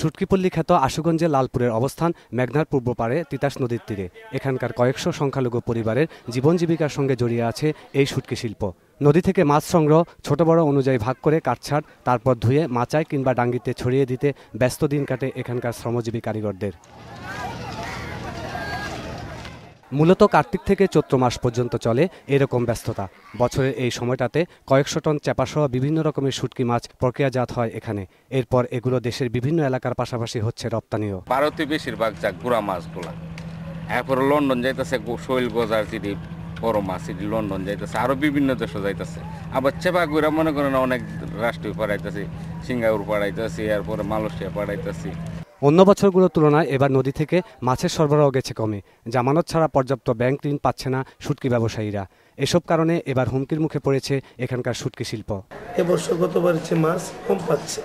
সুটকিপল্লী খ্যাত আশুগঞ্জের লালপুরের অবস্থান মেঘনার পূর্ব পারে তিতাস নদীর তীরে। এখানকার কয়েকশো সংখ্যালঘু পরিবারের জীবন জীবিকার সঙ্গে জড়িয়ে আছে এই সুটকি শিল্প। নদী থেকে মাছ সংগ্রহ ছোট বড় অনুযায়ী ভাগ করে কাটছাড় তারপর ধুয়ে, মাচায় কিংবা ডাঙ্গিতে ছড়িয়ে দিতে ব্যস্ত দিন কাটে এখানকার শ্রমজীবী কারিগরদের। মূলত কার্তিক থেকে চৈত্র মাস পর্যন্ত চলে এরকম ব্যস্ততা। বছরের এই সময়টাতে কয়েকশো টন চাপাসহ বিভিন্ন রকমের শুটকি মাছ প্রক্রিয়াজাত হয় এখানে। এরপর এগুলো দেশের বিভিন্ন এলাকার পাশাপাশি হচ্ছে রপ্তানিও। ভারতে বেশিরভাগ যা গুড়া মাছগুলা। এরপর লন্ডন যাইতেছে শৈল গজার চিডি বড় মাছ চিডি লন্ডন যাইতেছে আরও বিভিন্ন দেশে যাইতেছে। আবার চেপা গুড়া মনে করেন অনেক রাষ্ট্রীয় পাঠাইতেছি সিঙ্গাপুর পাঠাইতেছি এরপরে মালয়েশিয়া পাঠাইতেছি অন্য বছরগুলোর তুলনায় এবার নদী থেকে মাছের সরবরাহ গেছে কমে। জামানত ছাড়া পর্যাপ্ত ব্যাংক ঋণ পাচ্ছে না শুটকি ব্যবসায়ীরা। এসব কারণে এবার হুমকির মুখে পড়েছে এখানকার শুটকি শিল্প। এবছর গতবার হচ্ছে মাছ কম পাচ্ছে।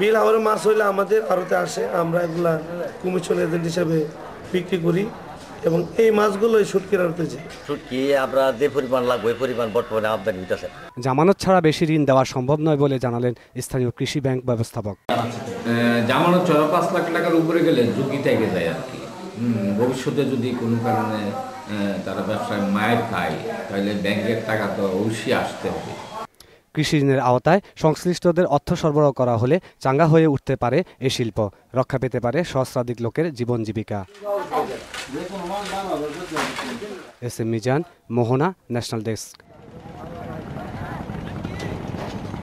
বিল আবার মাছ হইলে আমাদের আড়তে আসে, আমরা এগুলা কমিশন এজেন্ট হিসাবে বিক্রি করি। এবং এই মাছগুলো এই সুটকির আড়তে যায়। শুটকি আমরা যে পরিমাণ লাগবে ওই পরিমাণ বর্তমানে আমদানি হইতেছে। জামানত ছাড়া বেশি ঋণ দেওয়া সম্ভব নয় বলে জানালেন স্থানীয় কৃষি ব্যাংক ব্যবস্থাপক। জামানত ছয় পাঁচ লাখ টাকার উপরে গেলে ঝুঁকি থেকে যায় আর কি। ভবিষ্যতে যদি কোনো কারণে তারা ব্যবসায় মায়ের খায় তাহলে ব্যাংকের টাকা তো অবশ্যই আসতে হবে। কৃষি ঋণের আওতায় সংশ্লিষ্টদের অর্থ সরবরাহ করা হলে চাঙ্গা হয়ে উঠতে পারে এ শিল্প। রক্ষা পেতে পারে সহস্রাধিক লোকের জীবন জীবিকা। S M Mizan, Mohona, national desk.